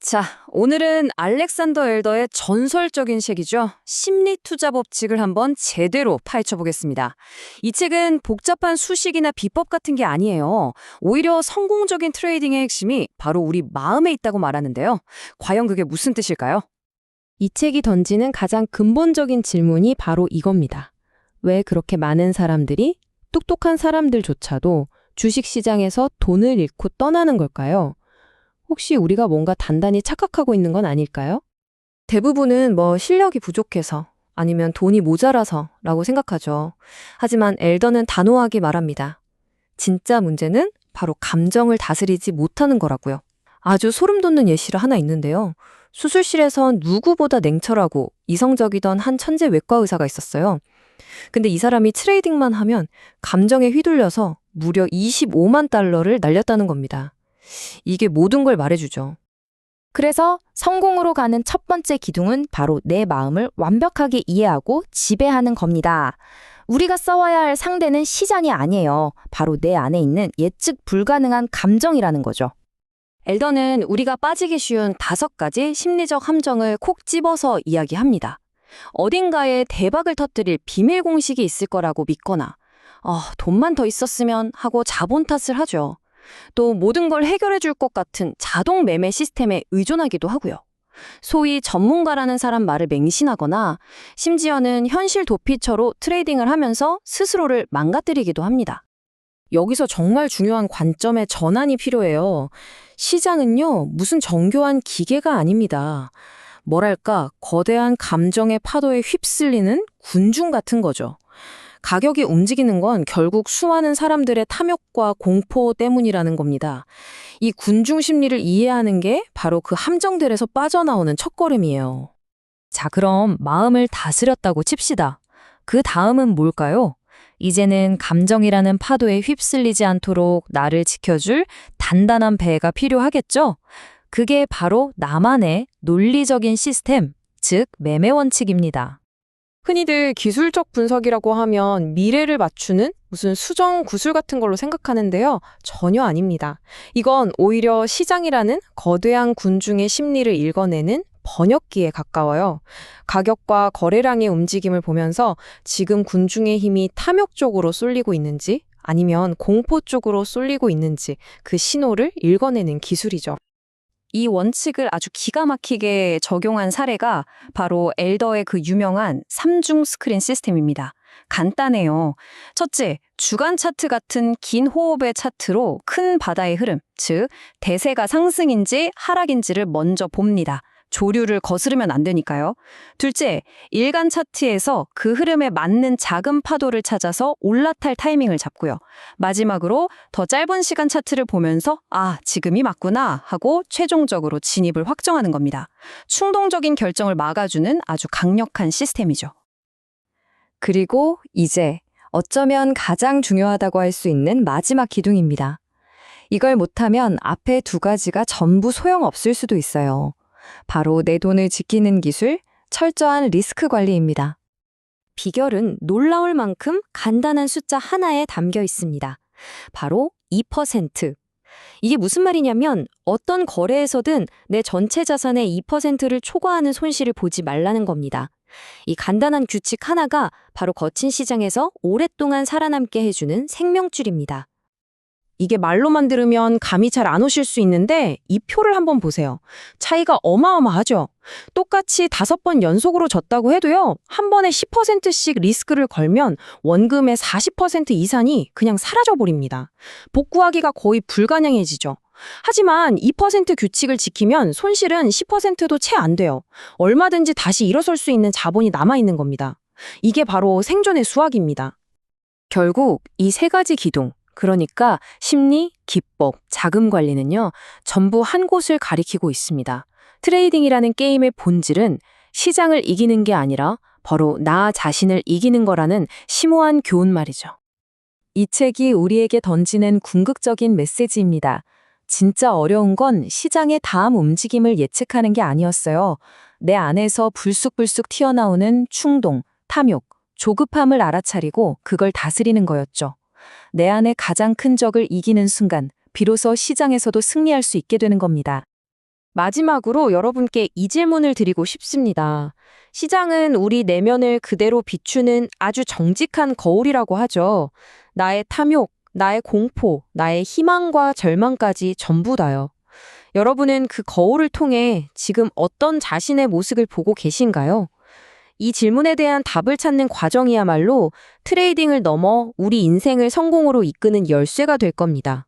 자, 오늘은 알렉산더 엘더의 전설적인 책이죠. 심리 투자 법칙을 한번 제대로 파헤쳐 보겠습니다. 이 책은 복잡한 수식이나 비법 같은 게 아니에요. 오히려 성공적인 트레이딩의 핵심이 바로 우리 마음에 있다고 말하는데요. 과연 그게 무슨 뜻일까요? 이 책이 던지는 가장 근본적인 질문이 바로 이겁니다. 왜 그렇게 많은 사람들이 똑똑한 사람들조차도 주식시장에서 돈을 잃고 떠나는 걸까요? 혹시 우리가 뭔가 단단히 착각하고 있는 건 아닐까요? 대부분은 뭐 실력이 부족해서 아니면 돈이 모자라서 라고 생각하죠. 하지만 엘더는 단호하게 말합니다. 진짜 문제는 바로 감정을 다스리지 못하는 거라고요. 아주 소름 돋는 예시가 하나 있는데요. 수술실에선 누구보다 냉철하고 이성적이던 한 천재 외과 의사가 있었어요. 근데 이 사람이 트레이딩만 하면 감정에 휘둘려서 무려 25만 달러를 날렸다는 겁니다. 이게 모든 걸 말해주죠. 그래서 성공으로 가는 첫 번째 기둥은 바로 내 마음을 완벽하게 이해하고 지배하는 겁니다. 우리가 써와야 할 상대는 시장이 아니에요. 바로 내 안에 있는 예측 불가능한 감정이라는 거죠. 엘더는 우리가 빠지기 쉬운 다섯 가지 심리적 함정을 콕 집어서 이야기합니다. 어딘가에 대박을 터뜨릴 비밀 공식이 있을 거라고 믿거나, 아, 돈만 더 있었으면 하고 자본 탓을 하죠. 또 모든 걸 해결해 줄 것 같은 자동 매매 시스템에 의존하기도 하고요. 소위 전문가라는 사람 말을 맹신하거나 심지어는 현실 도피처로 트레이딩을 하면서 스스로를 망가뜨리기도 합니다. 여기서 정말 중요한 관점의 전환이 필요해요. 시장은요, 무슨 정교한 기계가 아닙니다. 뭐랄까, 거대한 감정의 파도에 휩쓸리는 군중 같은 거죠. 가격이 움직이는 건 결국 수많은 사람들의 탐욕과 공포 때문이라는 겁니다. 이 군중 심리를 이해하는 게 바로 그 함정들에서 빠져나오는 첫걸음이에요. 자, 그럼 마음을 다스렸다고 칩시다. 그 다음은 뭘까요? 이제는 감정이라는 파도에 휩쓸리지 않도록 나를 지켜줄 단단한 배가 필요하겠죠? 그게 바로 나만의 논리적인 시스템, 즉 매매 원칙입니다. 흔히들 기술적 분석이라고 하면 미래를 맞추는 무슨 수정 구술 같은 걸로 생각하는데요. 전혀 아닙니다. 이건 오히려 시장이라는 거대한 군중의 심리를 읽어내는 번역기에 가까워요. 가격과 거래량의 움직임을 보면서 지금 군중의 힘이 탐욕 쪽으로 쏠리고 있는지 아니면 공포 쪽으로 쏠리고 있는지 그 신호를 읽어내는 기술이죠. 이 원칙을 아주 기가 막히게 적용한 사례가 바로 엘더의 그 유명한 3중 스크린 시스템입니다. 간단해요. 첫째, 주간 차트 같은 긴 호흡의 차트로 큰 바다의 흐름, 즉 대세가 상승인지 하락인지를 먼저 봅니다. 조류를 거스르면 안 되니까요. 둘째, 일간 차트에서 그 흐름에 맞는 작은 파도를 찾아서 올라탈 타이밍을 잡고요. 마지막으로 더 짧은 시간 차트를 보면서 아, 지금이 맞구나 하고 최종적으로 진입을 확정하는 겁니다. 충동적인 결정을 막아주는 아주 강력한 시스템이죠. 그리고 이제 어쩌면 가장 중요하다고 할 수 있는 마지막 기둥입니다. 이걸 못하면 앞에 두 가지가 전부 소용없을 수도 있어요. 바로 내 돈을 지키는 기술, 철저한 리스크 관리입니다. 비결은 놀라울 만큼 간단한 숫자 하나에 담겨 있습니다. 바로 2%. 이게 무슨 말이냐면 어떤 거래에서든 내 전체 자산의 2%를 초과하는 손실을 보지 말라는 겁니다. 이 간단한 규칙 하나가 바로 거친 시장에서 오랫동안 살아남게 해주는 생명줄입니다. 이게 말로만 들으면 감이 잘 안 오실 수 있는데 이 표를 한번 보세요. 차이가 어마어마하죠. 똑같이 다섯 번 연속으로 졌다고 해도요. 한 번에 10%씩 리스크를 걸면 원금의 40% 이상이 그냥 사라져 버립니다. 복구하기가 거의 불가능해지죠. 하지만 2% 규칙을 지키면 손실은 10%도 채 안 돼요. 얼마든지 다시 일어설 수 있는 자본이 남아 있는 겁니다. 이게 바로 생존의 수학입니다. 결국 이 세 가지 기둥, 그러니까 심리, 기법, 자금 관리는요, 전부 한 곳을 가리키고 있습니다. 트레이딩이라는 게임의 본질은 시장을 이기는 게 아니라 바로 나 자신을 이기는 거라는 심오한 교훈 말이죠. 이 책이 우리에게 던지는 궁극적인 메시지입니다. 진짜 어려운 건 시장의 다음 움직임을 예측하는 게 아니었어요. 내 안에서 불쑥불쑥 튀어나오는 충동, 탐욕, 조급함을 알아차리고 그걸 다스리는 거였죠. 내 안의 가장 큰 적을 이기는 순간, 비로소 시장에서도 승리할 수 있게 되는 겁니다. 마지막으로 여러분께 이 질문을 드리고 싶습니다. 시장은 우리 내면을 그대로 비추는 아주 정직한 거울이라고 하죠. 나의 탐욕, 나의 공포, 나의 희망과 절망까지 전부 다요. 여러분은 그 거울을 통해 지금 어떤 자신의 모습을 보고 계신가요? 이 질문에 대한 답을 찾는 과정이야말로 트레이딩을 넘어 우리 인생을 성공으로 이끄는 열쇠가 될 겁니다.